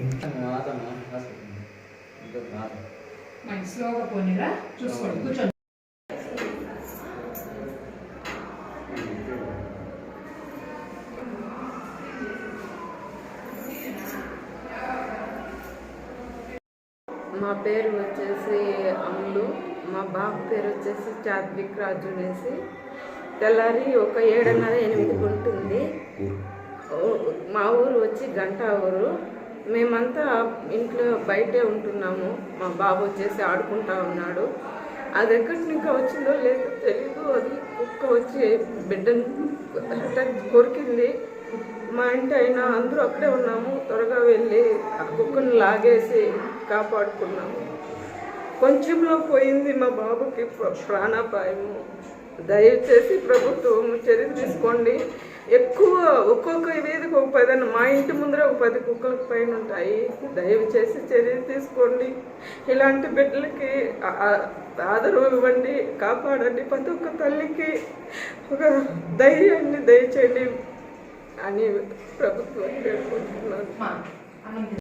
మా పేరు వచ్చేసి అమ్ములు మా బాబు పేరు వచ్చేసి చాద్విక్ రాజు అనేసి. తెల్లారి ఒక ఏడున్నర ఎనిమిది ఉంటుంది. మా ఊరు వచ్చి గంటా ఊరు. మేమంతా ఇంట్లో బయటే ఉంటున్నాము. మా బాబు వచ్చేసి ఆడుకుంటా ఉన్నాడు. అది ఎక్కడి నుంచి వచ్చిందో లేదో తెలీదు. అది కుక్క వచ్చి బిడ్డను అటాక్ కొరికింది. మా ఇంటి అయినా అందరూ అక్కడే ఉన్నాము. త్వరగా వెళ్ళి ఆ కుక్కను లాగేసి కాపాడుకున్నాము. కొంచెంలో పోయింది మా బాబుకి ప్ర- ప్రాణాపాయము. దయచేసి ప్రభుత్వం చర్య తీసుకోండి. ఎక్కువ ఒక్కొక్క వీధికి ఒక పది అన్న మా ఇంటి ముందర ఒక పది కుక్కల పైన ఉంటాయి. దయచేసి చర్య తీసుకోండి. ఇలాంటి బిడ్డలకి ఆదరవు ఇవ్వండి కాపాడండి ప్రతి ఒక్క తల్లికి ఒక ధైర్యాన్ని దయచేయండి అని ప్రభుత్వం పేర్కొంటున్నాను మా అన్నం తిను.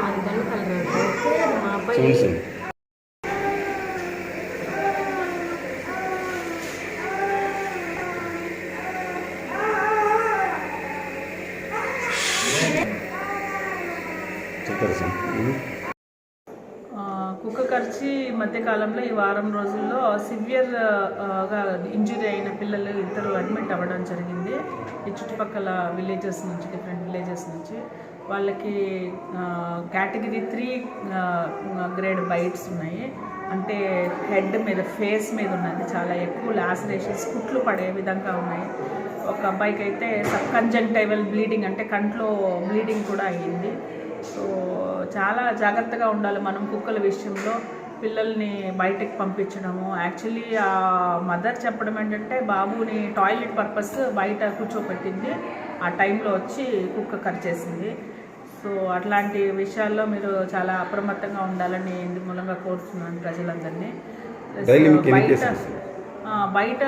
అది కనుకలు రాదు మా అబ్బాయి చెప్పారు సార్ ఆ, కుక్క కరిచి మధ్యకాలంలో ఈ వారం రోజుల్లో సివియర్గా ఇంజురీ అయిన పిల్లలు ఇద్దరు అడ్మిట్ అవ్వడం జరిగింది. ఈ చుట్టుపక్కల విలేజెస్ నుంచి డిఫరెంట్ విలేజెస్ నుంచి. వాళ్ళకి కేటగిరీ త్రీ గ్రేడ్ బైట్స్ ఉన్నాయి. అంటే హెడ్ మీద ఫేస్ మీద ఉన్నది చాలా ఎక్కువ. లాసరేషన్స్ కుట్లు పడే విధంగా ఉన్నాయి. ఒక అబ్బాయికి అయితే సబ్ కంజంక్టైవల్ బ్లీడింగ్ అంటే కంట్లో బ్లీడింగ్ కూడా అయ్యింది. సో చాలా జాగ్రత్తగా ఉండాలి మనం కుక్కల విషయంలో. పిల్లల్ని బయటకు పంపించడము. యాక్చువల్లీ ఆ మదర్ చెప్పడం ఏంటంటే బాబుని టాయిలెట్ పర్పస్ బయట కూర్చోపెట్టింది. ఆ టైంలో వచ్చి కుక్క కరిచేసింది సో అట్లాంటి విషయాల్లో మీరు చాలా అప్రమత్తంగా ఉండాలని ఇందు మూలంగా కోరుతున్నాను ప్రజలందరినీ. బయట బయట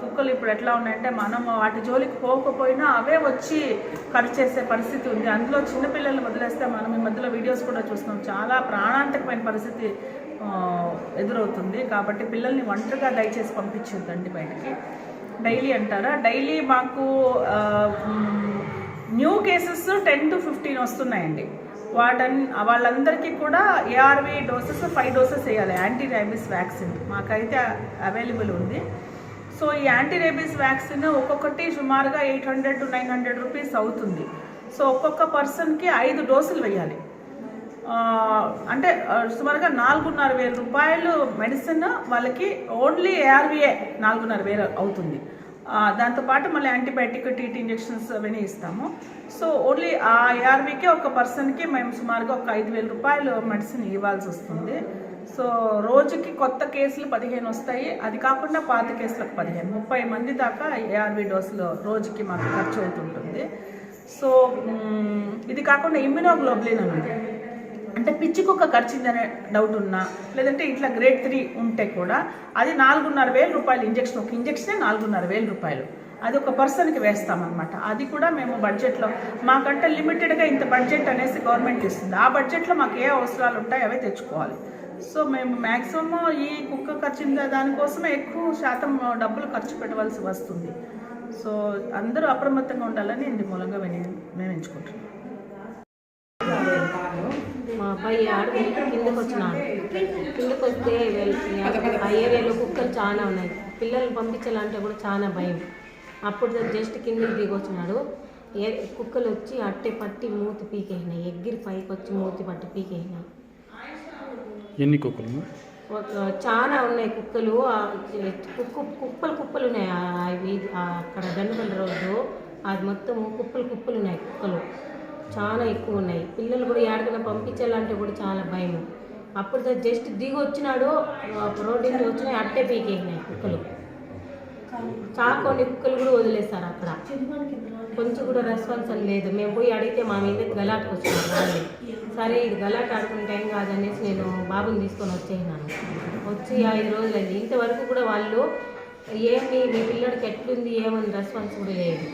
కుక్కలు ఇప్పుడు ఎట్లా ఉన్నాయంటే మనం వాటి జోలికి పోకపోయినా అవే వచ్చి ఖర్చు చేసే పరిస్థితి ఉంది. అందులో చిన్నపిల్లల్ని వదిలేస్తే మనం ఈ మధ్యలో వీడియోస్ కూడా చూస్తున్నాం. చాలా ప్రాణాంతకమైన పరిస్థితి ఎదురవుతుంది. కాబట్టి పిల్లల్ని ఒంటరిగా దయచేసి పంపించొద్దండి బయటికి. డైలీ అంటారా? డైలీ మాకు new cases ten to fifteen వస్తున్నాయండి. వాటన్ వాళ్ళందరికీ కూడా ఏఆర్వి డోసెస్ ఫైవ్ డోసెస్ వేయాలి. యాంటీ రైబిస్ వ్యాక్సిన్ మాకైతే అవైలబుల్ ఉంది. సో ఈ యాంటీ రేబీస్ వ్యాక్సిన్ ఒక్కొక్కటి సుమారుగా eight hundred to nine hundred rupees అవుతుంది. సో ఒక్కొక్క పర్సన్కి ఐదు డోసులు వేయాలి. అంటే సుమారుగా నాలుగున్నర వేల రూపాయలు మెడిసిన్ వాళ్ళకి ఓన్లీ ఏఆర్వీఏ నాలుగున్నర వేలు అవుతుంది. దాంతోపాటు మళ్ళీ యాంటీబయాటిక్ టీటీ ఇంజెక్షన్స్ అవన్నీ ఇస్తాము. సో ఓన్లీ ఆ ఏఆర్వీకే ఒక పర్సన్కి మేము సుమారుగా ఒక ఐదు వేల రూపాయలు మెడిసిన్ ఇవ్వాల్సి వస్తుంది. సో రోజుకి కొత్త కేసులు పదిహేను వస్తాయి. అది కాకుండా పాత కేసులకు పదిహేను ముప్పై మంది దాకా ఏఆర్వి డోసులు రోజుకి మాకు ఖర్చు అవుతుంటుంది. సో ఇది కాకుండా ఇమ్యునోగ్లోబ్లిన్ అని అంటే పిచ్చి కుక్క ఖర్చిందనే డౌట్ ఉన్నా లేదంటే ఇట్లా గ్రేడ్ త్రీ ఉంటే కూడా అది నాలుగున్నర వేల రూపాయలు ఇంజెక్షన్ ఒక ఇంజక్షనే నాలుగున్నర వేల రూపాయలు. అది ఒక పర్సన్కి వేస్తామన్నమాట. అది కూడా మేము బడ్జెట్లో మాకంటే లిమిటెడ్గా ఇంత బడ్జెట్ అనేసి గవర్నమెంట్ ఇస్తుంది. ఆ బడ్జెట్లో మాకు ఏ అవసరాలు ఉంటాయి అవే తెచ్చుకోవాలి. సో మేము మ్యాక్సిమం ఈ కుక్క ఖర్చు దానికోసమే ఎక్కువ శాతం డబ్బులు ఖర్చు పెట్టవలసి వస్తుంది. సో అందరూ అప్రమత్తంగా ఉండాలని ఇందు మూలంగా విని మేము ఎంచుకుంటున్నాం. మా అబ్బాయి ఆడు కిందకు వచ్చినాడు. కిందకు వస్తే ఆ ఏరియాలో కుక్కలు చాలా ఉన్నాయి. పిల్లల్ని పంపించాలంటే కూడా చాలా భయం. అప్పుడు జస్ట్ కిందకి దిగి వచ్చినాడు ఏ కుక్కలు వచ్చి అట్టే పట్టి మూతి పీకేసినాయి. ఎగ్గిరి పైకి వచ్చి మూతి పట్టి పీకేసినాయి. ఎన్ని కుక్కలు ఒక చాలా ఉన్నాయి కుక్కలు. కుక్క కుప్పలు కుప్పలు ఉన్నాయి. అక్కడ దండపల్లి రోడ్డు అది మొత్తం కుప్పలు కుప్పలు ఉన్నాయి కుక్కలు. చాలా ఎక్కువ ఉన్నాయి. పిల్లలు కూడా ఎక్కడికైనా పంపించాలంటే కూడా చాలా భయం అప్పుడు జస్ట్ దిగి వచ్చినాడు రోడ్డు నుంచి వచ్చినాయి అట్టే పీకేసినాయి కుక్కలు. చాలా కొన్ని కుక్కలు కూడా వదిలేస్తారు అక్కడ. కొంచెం కూడా రెస్పాన్స్ అని లేదు. మేము పోయి అడిగితే మా మీద గలాటకు వచ్చినాం సరే ఇది గలాట ఆడుకునే టైం కాదనేసి నేను బాబుని తీసుకొని వచ్చేసినాను. వచ్చి ఐదు రోజులైంది. ఇంతవరకు కూడా వాళ్ళు ఏమి మీ పిల్లడికి ఎట్లుంది ఏమని రెస్పాన్స్ కూడా లేదు.